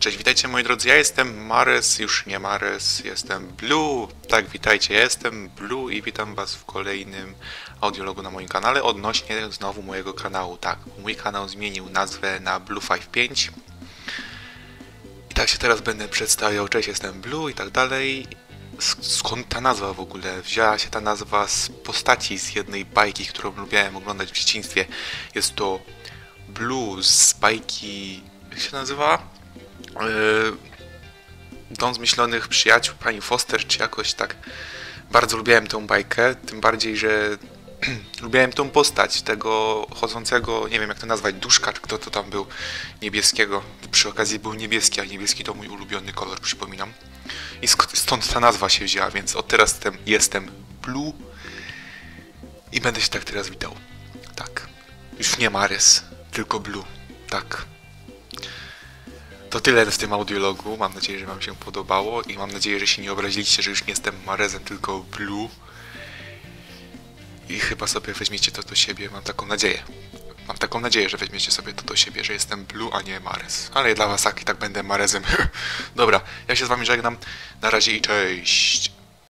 Cześć, witajcie moi drodzy, ja jestem Mares, już nie Mares, jestem Blue. Tak, witajcie, ja jestem Blue i witam was w kolejnym audiologu na moim kanale odnośnie znowu mojego kanału. Tak, mój kanał zmienił nazwę na Blue55 i tak się teraz będę przedstawiał, cześć, jestem Blue i tak dalej. Skąd ta nazwa w ogóle? Wzięła się ta nazwa z postaci z jednej bajki, którą lubiałem oglądać w dzieciństwie. Jest to Blue z bajki, jak się nazywa? Yy, Dom Zmyślonych Przyjaciół pani Foster, czy jakoś tak. Bardzo lubiłem tą bajkę, tym bardziej, że lubiłem tą postać tego chodzącego, nie wiem jak to nazwać, duszka, czy kto to tam był, niebieskiego. Przy okazji był niebieski, a niebieski to mój ulubiony kolor, przypominam. I stąd ta nazwa się wzięła, więc od teraz jestem, jestem Blue i będę się tak teraz witał. Tak. Już nie Mares, tylko Blue. Tak. To tyle w tym audiologu. Mam nadzieję, że Wam się podobało i mam nadzieję, że się nie obraziliście, że już nie jestem Marezem, tylko Blue. I chyba sobie weźmiecie to do siebie. Mam taką nadzieję. Mam taką nadzieję, że weźmiecie sobie to do siebie, że jestem Blue, a nie Marez. Ale dla Was tak i tak będę Marezem. Dobra, ja się z Wami żegnam. Na razie i cześć.